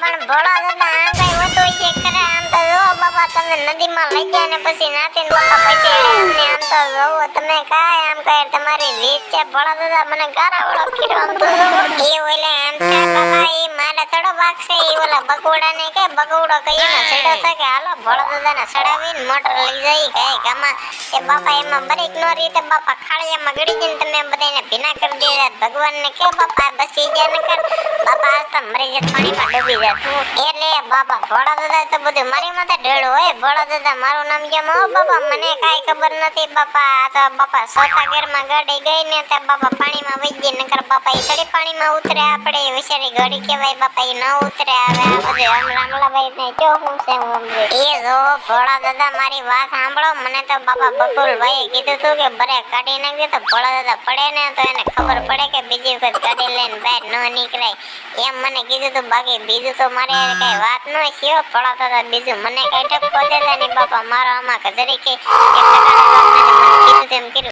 પણ ભોળા દાદા આમ કઈ હોતો છે કરે આમ તો જો બાપા, તમે નદીમાં લઈ ગયા ને પછી નાતીને બાપા પછી અમને આમ તો જોવો તમે કાય આમ કઈ તમારી રીત છે ભોળા દાદા, મને ગારા વાળો કર્યો આમ તો જોવો. એ ઓલે આમ છે બાપા, એ છે એ ઓલા બગોડા ને કે બગોડો કઈ છેડો થાય કે હાલો ભોળા દાદા ને સડાવીને મોટર લઈ જાય કે ગામાં એ બાપા એમાં બરીક નો રીતે બાપા ખાળિયામાં ગળી જઈને તમે બધાને ભીના કરી દીધા ભગવાન ને કે બાપા બસી ગયા ને ન કર, બાપા આજ તો મરી જાય, પાણીમાં ડૂબી જાય. એટલે બાપા ભોળા દાદા તો બધું મારી માથે ઢેળું હોય. ભોળા દાદા મારું નામ કેમ હો બાપા મને કાઈ ખબર નથી બાપા આ તો બાપા સોતા ઘરમાં ગાડી ગઈ ને તો બાપા પાણીમાં વહી ગઈ, નકર બાપા એ થોડી પાણીમાં ઉતરે. આપણે વિચારી ઘડી કહેવાય બાપા એ ન ઉતરે. આવે આ બધું આમ રામલાભાઈ ને જો હું છે, હું એ જો ભોળા દાદા મારી વાત સાંભળો. મને તો બાપા બકુલ ભાઈ કીધું તું કે બરે કાઢી નાખજે તો ભોળા દાદા પડે ને તો એને ખબર પડે કે બીજી વખત ગાડી લઈને બહાર ન નીકળાય. એમ મને કીધું તું, બાકી બીજું તો મારે કઈ વાત ન થયો ભોળા હતો. બીજું મને કઈ ઠપકો દેતા નહીં, બાપા. મારો આમાં કજરી કે એક ટકાના તેમ કર્યું.